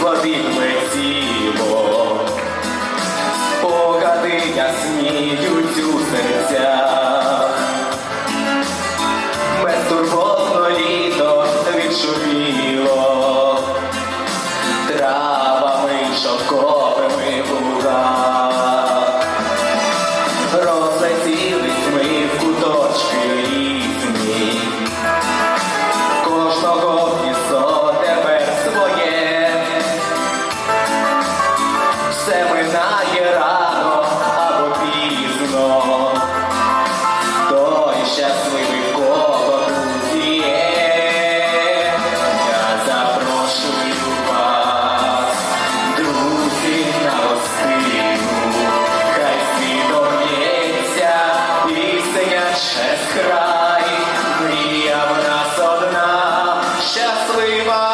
do 对吗？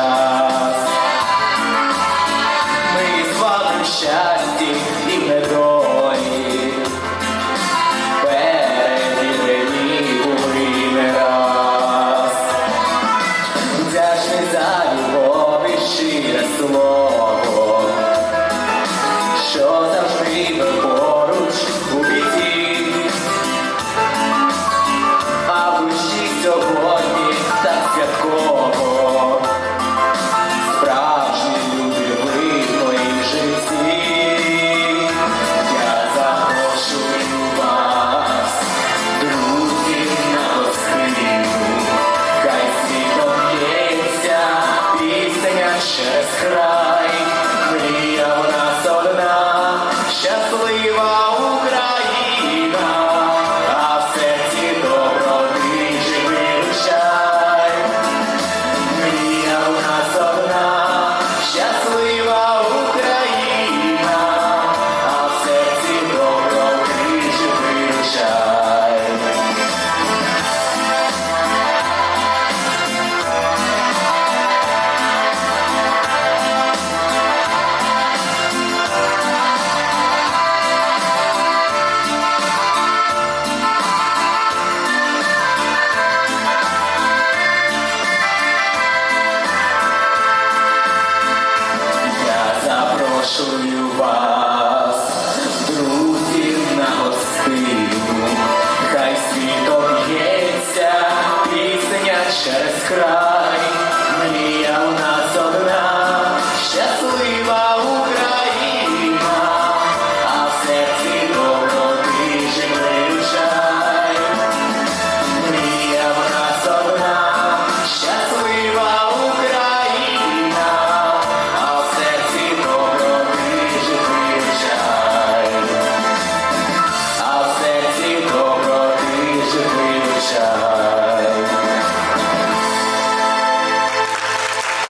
час. Ми вами в щасті і герої, перевірені у за любов і щире слово.